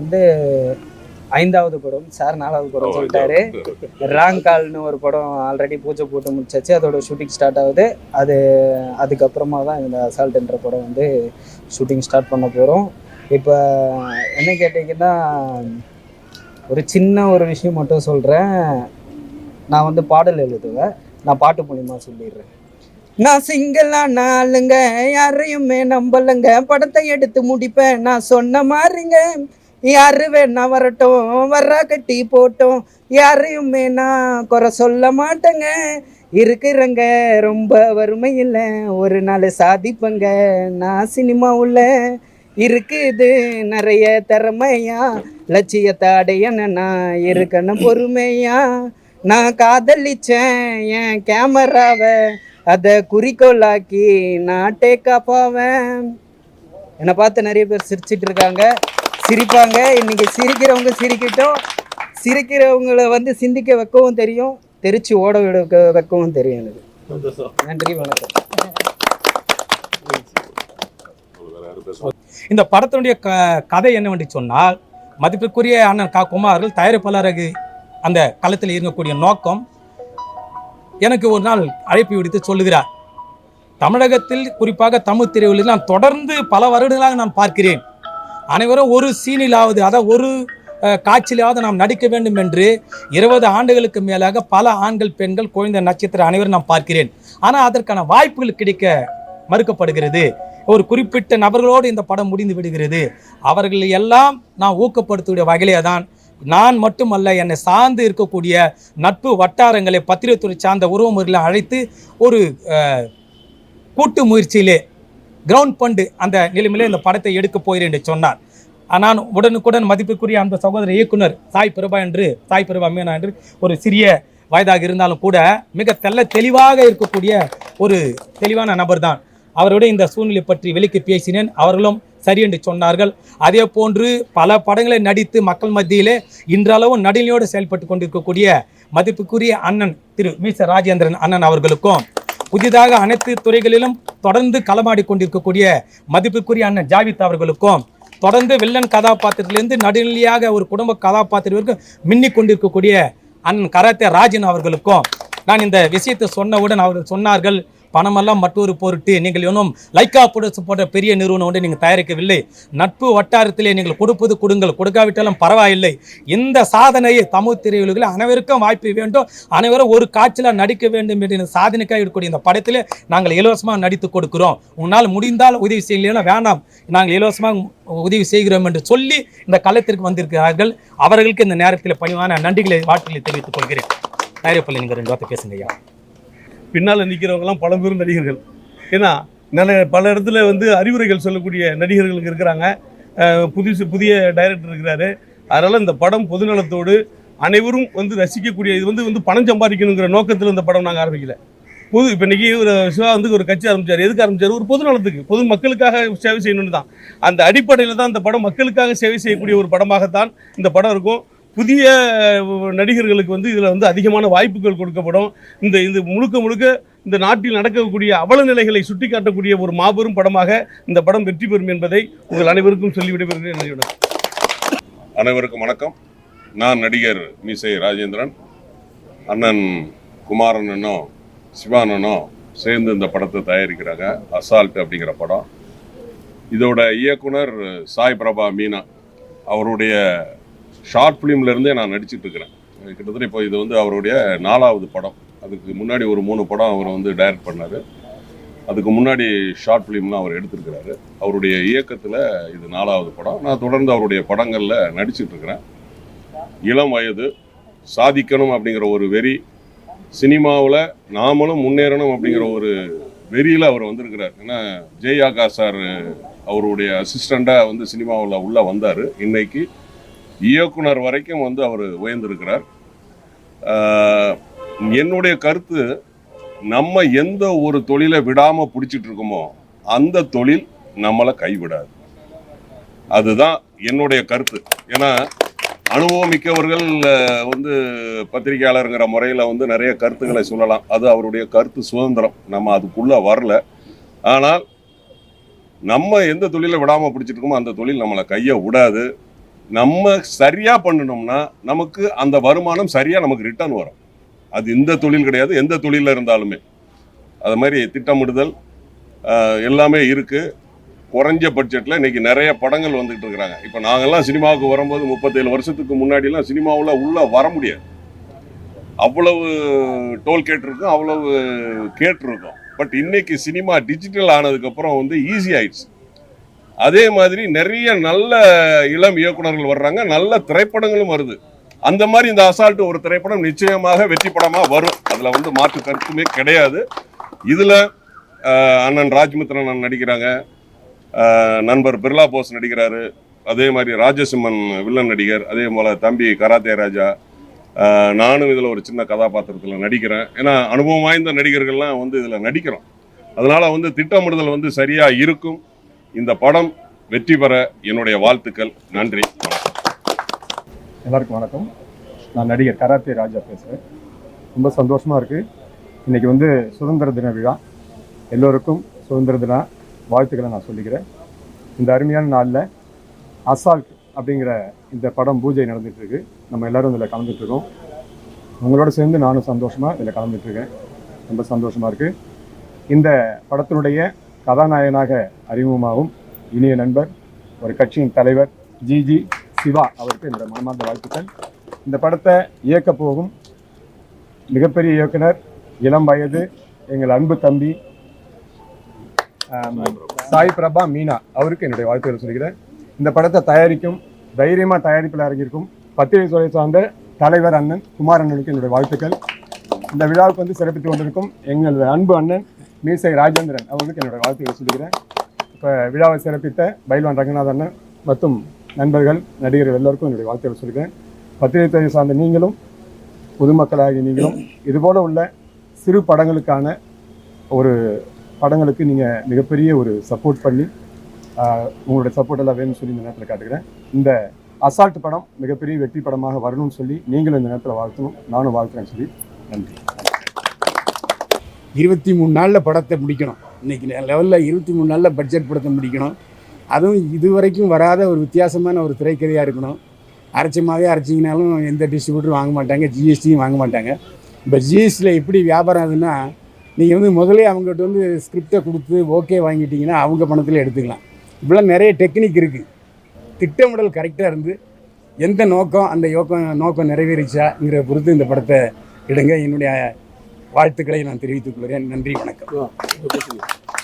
வந்து ஐந்தாவது படம் சார் நாலாவது படம் சொல்லிட்டாரு. ராங் கால்னு ஒரு படம் ஆல்ரெடி பூஜை போட்டு முடிச்சாச்சு. அதோட ஷூட்டிங் ஸ்டார்ட் ஆகுது. அது அதுக்கப்புறமா தான் இந்த அசால்ட்ன்ற படம் வந்து ஷூட்டிங் ஸ்டார்ட் பண்ண போகிறோம் இப்போ என்ன கேட்டிங்கன்னா ஒரு சின்ன ஒரு விஷயம் மட்டும் சொல்கிறேன் நான் வந்து பாடல் எழுதுவேன். நான் பாட்டு மூலியமாக சொல்லிடுறேன். நான் சிங்கிளா நாளுங்க யாரையுமே நம்பலங்க. படத்தை எடுத்து முடிப்பேன். நான் சொன்ன மாதிரிங்க. யாரு வேணா வரட்டும்? வர்றா கட்டி போட்டோம். யாரையுமே நான் குறை சொல்ல மாட்டேங்க. இருக்கிறங்க ரொம்ப வறுமை இல்லை ஒரு நாள் சாதிப்பங்க. நான் சினிமா உள்ள இருக்குது. நிறைய திறமையா. லட்சியத்தை அடையணும்னா இருக்கணும் பொறுமையா. நான் காதலிச்சேன் என் கேமராவை. அதை குறிக்கோளாக்கி நான் டேக் ஆஃப் ஆவேன் என்னை பார்த்து நிறைய பேர் சிரிச்சிட்டு இருக்காங்க. சிரிப்பாங்க. இன்னைக்கு சிரிக்கிறவங்க சிரிக்கட்டும். சிரிக்கிறவங்கள வந்து சிந்திக்க வைக்கவும் தெரியும். தெரிச்சு ஓட விட வைக்கவும் தெரியும் எனக்கு. நன்றி வணக்கம். இந்த படத்தினுடைய க கதை என்னவென்று சொன்னால் மதிப்பிற்குரிய அண்ணன் கா. குமார்கள் தயாரிப்பாளருக்கு அந்த களத்தில் இருக்கக்கூடிய நோக்கம் எனக்கு ஒரு நாள் அழைப்பு விடுத்து சொல்லுகிறார். தமிழகத்தில் குறிப்பாக தமிழ் திரையுலகில் நான் தொடர்ந்து பல வருடங்களாக நான் பார்க்கிறேன். அனைவரும் ஒரு சீனிலாவது அதாவது ஒரு காட்சியிலாவது நாம் நடிக்க வேண்டும் என்று இருபது ஆண்டுகளுக்கு மேலாக பல ஆண்கள் பெண்கள் குழந்தை நட்சத்திர அனைவரும் நான் பார்க்கிறேன். ஆனால் அதற்கான வாய்ப்புகள் கிடைக்க மறுக்கப்படுகிறது. ஒரு குறிப்பிட்ட நபர்களோடு இந்த படம் முடிந்து விடுகிறது. அவர்களை எல்லாம் நான் ஊக்கப்படுத்தக்கூடிய வகையிலே தான் நான் மட்டுமல்ல என்னை சார்ந்து இருக்கக்கூடிய நட்பு வட்டாரங்களை பத்திரிகைத்துறை சார்ந்த உறவுமுறைகளை அழைத்து ஒரு கூட்டு முயற்சியிலே கிரவுண்ட் பண்டு அந்த நிலைமையிலே இந்த படத்தை எடுக்க போகிறேன் என்று சொன்னார். நான் உடனுக்குடன் மதிப்புக்குரிய அந்த சகோதர இயக்குனர் சாய் பிரபா என்று சாய் பிரபா மீனா என்று ஒரு சிறிய வயதாக இருந்தாலும் கூட மிக தெல்ல தெளிவாக இருக்கக்கூடிய ஒரு தெளிவான நபர் தான். அவருடைய இந்த சூழ்நிலை பற்றி விலக்கி பேசினேன். அவர்களும் சரி என்று சொன்னார்கள். அதே போன்று பல படங்களை நடித்து மக்கள் மத்தியிலே இன்றளவும் நடுநிலையோடு செயல்பட்டு கொண்டிருக்கக்கூடிய மதிப்புக்குரிய அண்ணன் திரு மீச ராஜேந்திரன் அண்ணன் அவர்களுக்கும் புதிதாக அனைத்து துறைகளிலும் தொடர்ந்து களமாடி கொண்டிருக்கக்கூடிய மதிப்புக்குரிய அண்ணன் ஜாவித் அவர்களுக்கும் தொடர்ந்து வில்லன் கதாபாத்திரத்திலிருந்து நடுநிலையாக ஒரு குடும்ப கதாபாத்திரம் வரைக்கும் மின்னிக் கொண்டிருக்கக்கூடிய அண்ணன் கராத்தே ராஜன் அவர்களுக்கும் நான் இந்த விஷயத்தை சொன்னவுடன் அவர்கள் சொன்னார்கள் பணமெல்லாம் மற்றொரு பொருட்டு நீங்கள் இன்னும் லைக்கா புடஸ் போன்ற பெரிய நிறுவனம் ஒன்று நீங்கள் தயாரிக்கவில்லை. நட்பு வட்டாரத்திலே நீங்கள் கொடுப்பது கொடுங்கள். கொடுக்காவிட்டாலும் பரவாயில்லை. இந்த சாதனையை தமிழ் திரையுலகில் அனைவருக்கும் வாய்ப்பு வேண்டும். அனைவரும் ஒரு காட்சியில் நடிக்க வேண்டும் என்று சாதனைக்காக இருக்கக்கூடிய இந்த படத்திலே நாங்கள் இலவசமாக நடித்து கொடுக்கிறோம். உன்னால் முடிந்தால் உதவி செய்யலைன்னா வேண்டாம் நாங்கள் இலவசமாக உதவி செய்கிறோம் என்று சொல்லி இந்த களத்திற்கு வந்திருக்கிறார்கள். அவர்களுக்கு இந்த நேரத்தில் பணிவான நன்றிகளை வாழ்த்துக்களை தெரிவித்துக் கொள்கிறேன். தயாரிப்பில் நீங்கள் ரெண்டு வார்த்தை பேசுங்க ஐயா. பின்னால் நிற்கிறவங்கலாம் பல பேரும் நடிகர்கள். ஏன்னா நல்ல பல இடத்துல வந்து அறிவுரைகள் சொல்லக்கூடிய நடிகர்கள் இருக்கிறாங்க. புதுசு புதிய டைரக்டர் இருக்கிறாரு. அதனால் இந்த படம் பொதுநலத்தோடு அனைவரும் வந்து ரசிக்கக்கூடிய இது வந்து வந்து பணம் சம்பாதிக்கணுங்கிற நோக்கத்தில் இந்த படம் நாங்கள் ஆரம்பிக்கல. பொது இப்போ இன்றைக்கி ஒரு சிவா வந்து ஒரு கட்சி ஆரம்பிச்சார். எதுக்கு ஆரம்பிச்சார்? ஒரு பொது நலத்துக்கு பொது மக்களுக்காக சேவை செய்யணும்னு தான் அந்த அடிப்படையில் தான் இந்த படம் மக்களுக்காக சேவை செய்யக்கூடிய ஒரு படமாகத்தான் இந்த படம் இருக்கும். புதிய நடிகர்களுக்கு வந்து இதில் வந்து அதிகமான வாய்ப்புகள் கொடுக்கப்படும். இந்த இது முழுக்க முழுக்க இந்த நாட்டில் நடக்கக்கூடிய அவல நிலைகளை சுட்டிக்காட்டக்கூடிய ஒரு மாபெரும் படமாக இந்த படம் வெற்றி பெறும் என்பதை உங்கள் அனைவருக்கும் சொல்லிவிடுகிறேன் அனைவருக்கும் வணக்கம். நான் நடிகர் மீசை ராஜேந்திரன். அண்ணன் குமாரண்ணனும் சிவானனும் சேர்ந்து இந்த படத்தை தயாரிக்கிறாங்க. அசால்ட் அப்படிங்கிற படம். இதோட இயக்குனர் சாய் பிரபா மீனா. அவருடைய ஷார்ட் ஃபிலிம்லேருந்தே நான் நடிச்சிட்டு இருக்கிறேன் கிட்டத்தட்ட இப்போ இது வந்து அவருடைய நாலாவது படம். அதுக்கு முன்னாடி ஒரு மூணு படம் அவர் வந்து டைரக்ட் பண்ணார். அதுக்கு முன்னாடி ஷார்ட் ஃபிலிம்லாம் அவர் எடுத்திருக்கிறாரு. அவருடைய இயக்கத்தில் இது நாலாவது படம். நான் தொடர்ந்து அவருடைய படங்களில் நடிச்சிட்ருக்கிறேன். இளம் வயது சாதிக்கணும் அப்படிங்கிற ஒரு வெறி சினிமாவில் நாமளும் முன்னேறணும் அப்படிங்கிற ஒரு வெறியில் அவர் வந்திருக்கிறார். ஏன்னா ஜெய் ஆகாஷ் சார் அவருடைய அசிஸ்டண்ட்டாக வந்து சினிமாவில் உள்ளே வந்தார். இன்னைக்கு இயக்குனர் வரைக்கும் வந்து அவர் உயர்ந்திருக்கிறார். என்னுடைய கருத்து நம்ம எந்த ஒரு தொழிலை விடாமல் பிடிச்சிட்டு இருக்கோமோ அந்த தொழில் நம்மளை கைவிடாது. அதுதான் என்னுடைய கருத்து. ஏன்னா அனுபவம் மிக்கவர்கள் வந்து பத்திரிகையாளருங்கிற முறையில் வந்து நிறைய கருத்துக்களை சொல்லலாம். அது அவருடைய கருத்து சுதந்திரம். நம்ம அதுக்குள்ளே வரல. ஆனால் நம்ம எந்த தொழிலை விடாமல் பிடிச்சிட்டு இருக்கோமோ அந்த தொழில் நம்மளை கையை விடாது. நம்ம சரியாக பண்ணணும்னா நமக்கு அந்த வருமானம் சரியாக நமக்கு ரிட்டர்ன் வரும். அது இந்த தொழில் கிடையாது எந்த தொழிலில் இருந்தாலுமே. அது மாதிரி திட்டமிடுதல் எல்லாமே இருக்குது குறைஞ்ச பட்ஜெட்டில் இன்றைக்கி நிறைய படங்கள் வந்துகிட்டு இருக்கிறாங்க. இப்போ நாங்கள்லாம் சினிமாவுக்கு வரும்போது முப்பத்தேழு வருஷத்துக்கு முன்னாடிலாம் சினிமாவில் உள்ளே வர முடியாது. அவ்வளவு டோல்கேட் இருக்கும் அவ்வளவு கேட் இருக்கும். பட் இன்னைக்கு சினிமா டிஜிட்டல் ஆனதுக்கப்புறம் வந்து ஈஸி ஆயிடுச்சு. அதே மாதிரி நிறைய நல்ல இளம் இயக்குனர்கள் வர்றாங்க. நல்ல திரைப்படங்களும் வருது. அந்த மாதிரி இந்த அசால்ட் ஒரு திரைப்படம் நிச்சயமாக வெற்றி படமாக வரும். அதில் வந்து மாற்று கருத்துமே கிடையாது. இதில் அண்ணன் ராஜ்மித்ரன் நடிக்கிறாங்க. நண்பர் பிர்லா போஸ் நடிக்கிறாரு. அதே மாதிரி ராஜசிம்மன் வில்லன் நடிகர். அதே போல் தம்பி கராத்தே ராஜா. நானும் இதில் ஒரு சின்ன கதாபாத்திரத்தில் நடிக்கிறேன். ஏன்னா அனுபவம் வாய்ந்த நடிகர்கள்லாம் வந்து இதில் நடிக்கிறோம். அதனால் வந்து திட்டமிடுதல் வந்து சரியாக இருக்கும். இந்த படம் வெற்றி பெற என்னுடைய வாழ்த்துக்கள். நன்றி எல்லாருக்கும் வணக்கம். நான் நடிகர் கராத்தே ராஜா பேசுகிறேன் ரொம்ப சந்தோஷமாக இருக்குது இன்றைக்கி வந்து சுதந்திர தின விழா. எல்லோருக்கும் சுதந்திர தின வாழ்த்துக்களை நான் சொல்லிக்கிறேன். இந்த அருமையான நாளில் அசால்ட் அப்படிங்கிற இந்த படம் பூஜை நடந்துகிட்ருக்கு நம்ம எல்லோரும் இதில் கலந்துட்டுருக்கோம். உங்களோட சேர்ந்து நானும் சந்தோஷமாக இதில் கலந்துட்டுருக்கேன். ரொம்ப சந்தோஷமாக இருக்குது இந்த படத்தினுடைய கதாநாயகனாக அறிமுகமாகும் இனிய நண்பர் ஒரு கட்சியின் தலைவர் ஜிஜி சிவா அவருக்கு இந்த மனமார்ந்த வாழ்த்துக்கள். இந்த படத்தை இயக்கப் போகும் மிகப்பெரிய இயக்குனர் இளம் வயது எங்கள் அன்பு தம்பி சாய் பிரபா மீனா அவருக்கு என்னுடைய வாழ்த்துக்களை சொல்கிறேன் இந்த படத்தை தயாரிக்கும் தைரியமாக தயாரிப்பில் இறங்கியிருக்கும் பத்திரிகை துறை சார்ந்த தலைவர் அண்ணன் குமார் அண்ணனுக்கு என்னுடைய வாழ்த்துக்கள். இந்த விழாவுக்கு வந்து சிறப்பித்து கொண்டிருக்கும் எங்களது அன்பு அண்ணன் மீசை ராஜேந்திரன். அவர்களுக்கு என்னோட வாழ்த்துக்களை சொல்லுகிறேன் இப்போ விழாவை சிறப்பித்த பைல்வான் ரங்கநாதன் மற்றும் நண்பர்கள் நடிகர்கள் எல்லோருக்கும் என்னுடைய வாழ்த்துக்களை சொல்கிறேன் பத்திரிகை துறை சார்ந்த நீங்களும் பொதுமக்களாகிய நீங்களும் இதுபோல் உள்ள சிறு படங்களுக்கான ஒரு படங்களுக்கு நீங்கள் மிகப்பெரிய ஒரு சப்போர்ட் பண்ணி உங்களுடைய சப்போர்ட் எல்லாம் வேணும்னு சொல்லி இந்த நேரத்தில் காட்டுகிறேன். இந்த அசால்ட் படம் மிகப்பெரிய வெற்றி படமாக வரணும்னு சொல்லி நீங்களும் இந்த நேரத்தில் வாழ்த்தணும். நானும் வாழ்த்துறேன்னு சொல்லி நன்றி. இருபத்தி மூணு நாளில் படத்தை முடிக்கணும். இன்னைக்கு லெவலில் இருபத்தி மூணு நாளில் பட்ஜெட் படத்தை முடிக்கணும். அதுவும் இது வரைக்கும் வராத ஒரு வித்தியாசமான ஒரு திரைக்கதையாக இருக்கணும். அரைச்சமாகவே அரைச்சிங்கனாலும் எந்த டிஸ்ட்ரிபியூட்டரும் வாங்க மாட்டாங்க ஜிஎஸ்டியும் வாங்க மாட்டாங்க. இப்போ ஜிஎஸ்டியில் எப்படி வியாபாரம் ஆகுதுன்னா நீங்கள் வந்து முதலே அவங்ககிட்ட வந்து ஸ்கிரிப்டை கொடுத்து ஓகே வாங்கிட்டீங்கன்னா அவங்க பணத்தில் எடுத்துக்கலாம். இப்படிலாம் நிறைய டெக்னிக் இருக்குது திட்டமிடல் கரெக்டாக இருந்து எந்த நோக்கம் அந்த யோக்கம் நோக்கம் நிறைவேறிச்சாங்கிற பொறுத்து இந்த படத்தை எடுங்க. என்னுடைய வாழ்த்துக்களை நான் தெரிவித்துக் கொள்கிறேன். நன்றி வணக்கம்.